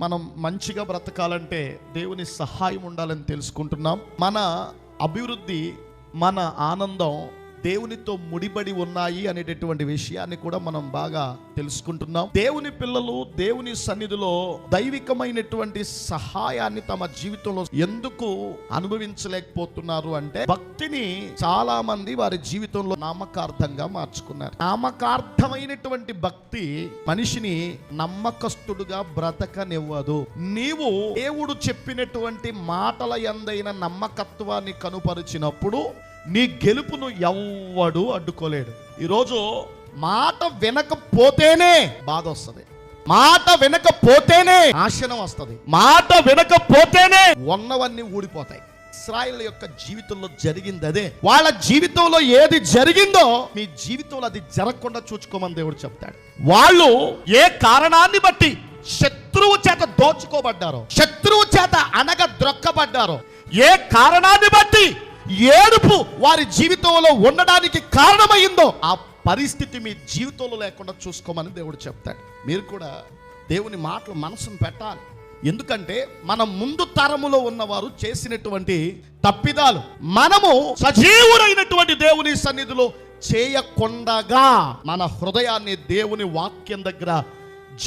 మనం మంచిగా బ్రతకాలంటే దేవుని సహాయం ఉండాలని తెలుసుకుంటున్నాం. మన అభివృద్ధి మన ఆనందం దేవునితో ముడిపడి ఉన్నాయి అనేటటువంటి విషయాన్ని కూడా మనం బాగా తెలుసుకుంటున్నాం. దేవుని పిల్లలు దేవుని సన్నిధిలో దైవికమైనటువంటి సహాయాన్ని తమ జీవితంలో ఎందుకు అనుభవించలేకపోతున్నారు అంటే భక్తిని చాలా మంది వారి జీవితంలో నామకార్థంగా మార్చుకున్నారు. నామకార్థమైనటువంటి భక్తి మనిషిని నమ్మకస్తుడుగా బ్రతకనివ్వదు. నీవు దేవుడు చెప్పినటువంటి మాటల ఎందైన నమ్మకత్వాన్ని కనుపరిచినప్పుడు నీ గెలుపును ఎవ్వడు అడ్డుకోలేడు. ఈరోజు మాట వినకపోతేనే బాధ వస్తుంది. మాట వినకపోతేనే నాశనం వస్తుంది. మాట వినకపోతేనే ఉన్నవన్నీ ఊడిపోతాయి. ఇస్రాయిల్ యొక్క జీవితంలో జరిగింది అదే. వాళ్ళ జీవితంలో ఏది జరిగిందో మీ జీవితంలో అది జరగకుండా చూసుకోమని దేవుడు చెప్తాడు. వాళ్ళు ఏ కారణాన్ని బట్టి శత్రువు చేత దోచుకోబడ్డారో శత్రువు చేత అనగ ద్రొక్కబడ్డారో ఏ కారణాన్ని బట్టి ఏడుపు వారి జీవితంలో ఉండడానికి కారణమైందో ఆ పరిస్థితి మీ జీవితంలో లేకుండా చూసుకోమని దేవుడు చెప్తాడు. మీరు కూడా దేవుని మాటలు మనసును పెట్టాలి. ఎందుకంటే మన ముందు తరములో ఉన్నవారు చేసినటువంటి తప్పిదాలు మనము సజీవుడైనటువంటి దేవుని సన్నిధిలో చేయకుండగా మన హృదయాన్ని దేవుని వాక్యం దగ్గర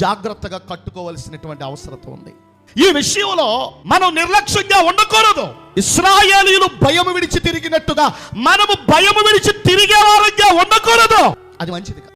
జాగ్రత్తగా కట్టుకోవలసినటువంటి అవసరం ఉంది. ఈ విషయంలో మనం నిర్లక్ష్యంగా ఉండకూడదు. ఇస్రాయేలీలు భయము విడిచి తిరిగినట్టుగా మనము భయము విడిచి తిరిగే వారంగా ఉండకూడదు. అది మంచిది